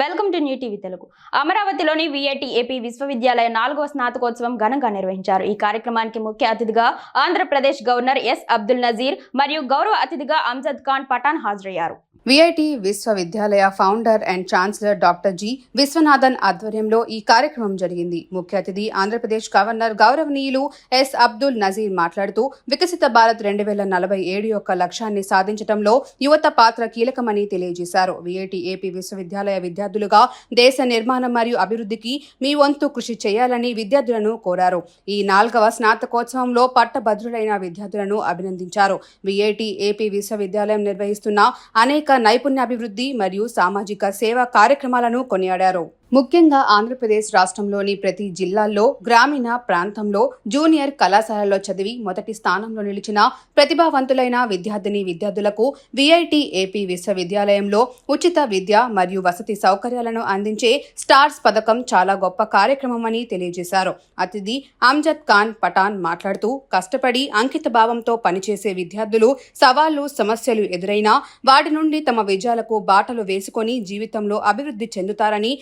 Welcome to new TV Telugu. అమరావతిలోని VIT AP విశ్వవిద్యాలయ నాలుగవ స్నాతకోత్సవం ఘనంగా నిర్వహించారు. ఈ కార్యక్రమానికి ముఖ్య అతిథిగా ఆంధ్రప్రదేశ్ గవర్నర్ ఎస్ అబ్దుల్ నజీర్ మరియు గౌరవ అతిథిగా అంజద్ ఖాన్ పఠాన్ హాజరయ్యారు. విఐటి విశ్వవిద్యాలయ founder and chancellor doctor G Viswanathan ఆధ్వర్యంలో ఈ కార్యక్రమం జరిగింది. ముఖ్య అతిథి ఆంధ్రప్రదేశ్ గవర్నర్ గౌరవనీయులు ఎస్ అబ్దుల్ నజీర్ మాట్లాడుతూ వికసిత భారత్ రెండు వేల నలభై ఏడు యొక్క లక్ష్యాన్ని సాధించడంలో యువత పాత్ర కీలకమని తెలియజేశారు. విఐటి ఏపీ విశ్వవిద్యాలయ విద్యార్థులుగా దేశ నిర్మాణం మరియు అభివృద్ధికి మీ వంతు కృషి చేయాలని విద్యార్థులను కోరారు. ఈ నాల్గవ స్నాతకోత్సవంలో పట్టభద్రులైన విద్యార్థులను అభినందించారు. విఐటి ఏపీ విశ్వవిద్యాలయం నిర్వహిస్తున్న అనేక నైపుణ్యాభివృద్ధి మరియు సామాజిక సేవా కార్యక్రమాలను కొనియాడారు. ముఖ్యంగా ఆంధ్రప్రదేశ్ రాష్ట్రంలోని ప్రతి జిల్లాల్లో గ్రామీణ ప్రాంతంలో జూనియర్ కళాశాలలో చదివి మొదటి స్థానంలో నిలిచిన ప్రతిభావంతులైన విద్యార్థిని విద్యార్థులకు విఐటి ఏపీ విశ్వవిద్యాలయంలో ఉచిత విద్య మరియు వసతి సౌకర్యాలను అందించే స్టార్స్ పథకం చాలా గొప్ప కార్యక్రమమని తెలియజేశారు. అతిథి అమ్జద్ ఖాన్ పఠాన్ మాట్లాడుతూ కష్టపడి అంకిత భావంతో పనిచేసే విద్యార్థులు సవాళ్ళు సమస్యలు ఎదురైనా వాటి నుండి తమ విజయాలకు బాటలు వేసుకొని జీవితంలో అభివృద్ధి చెందుతారని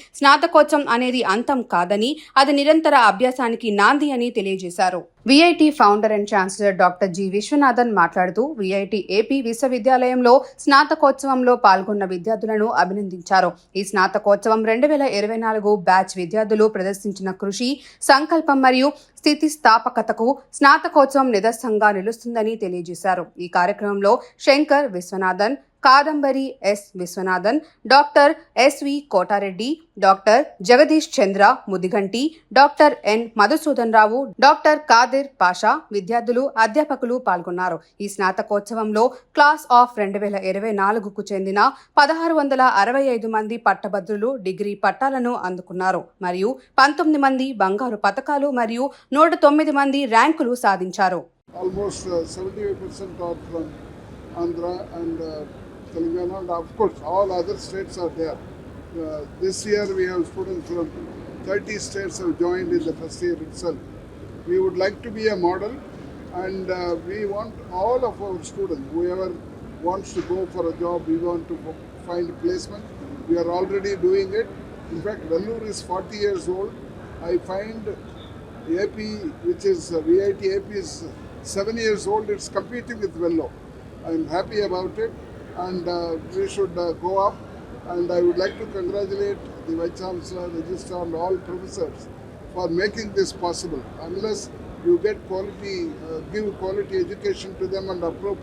స్నాతకోత్సవం అనేది అంతం కాదని అది నిరంతర అభ్యాసానికి నాంది అని తెలియజేశారు. VIT founder and chancellor doctor G Viswanathan మాట్లాడుతూ విఐటి ఏపీ విశ్వవిద్యాలయంలో స్నాతకోత్సవంలో పాల్గొన్న విద్యార్థులను అభినందించారు. ఈ స్నాతకోత్సవం రెండు వేల ఇరవై నాలుగు బ్యాచ్ విద్యార్థులు ప్రదర్శించిన కృషి సంకల్పం మరియు స్థితిస్థాపకతకు స్నాతకోత్సవం నిదర్శంగా నిలుస్తుందని తెలియజేశారు. ఈ కార్యక్రమంలో Shankar Viswanathan Kadambari S Viswanathan doctor S V Kotareddy doctor Jagadish Chandra Mudiganti doctor N Madhusudan Rao doctor Kadir Pasha విద్యార్థులు అధ్యాపకులు పాల్గొన్నారు. ఈ స్నాతకోత్సవంలో క్లాస్ ఆఫ్ రెండు వేల ఇరవై నాలుగుకు చెందిన పదహారు వందల అరవై ఐదు మంది పట్టభద్రులు డిగ్రీ పట్టాలను అందుకున్నారు. మరియు పంతొమ్మిది మంది బంగారు పథకాలు మరియు నూట తొమ్మిది మంది ర్యాంకులు సాధించారు. Uh, this year we have students from 30 states have. We would like to be a model, and uh, we want all of our students, whoever wants to go for a job, we want to find placement. We are already doing it. In fact, Vellore is 40 years old. I find AP, which is uh, VIT AP, is seven years old. It's competing with Vello. I'm happy about it, and uh, we should uh, go up. And I would like to congratulate the Vice Chancellor, Registrar, and all professors for making this possible. Unless you get quality, uh, give quality education to them and appropriate.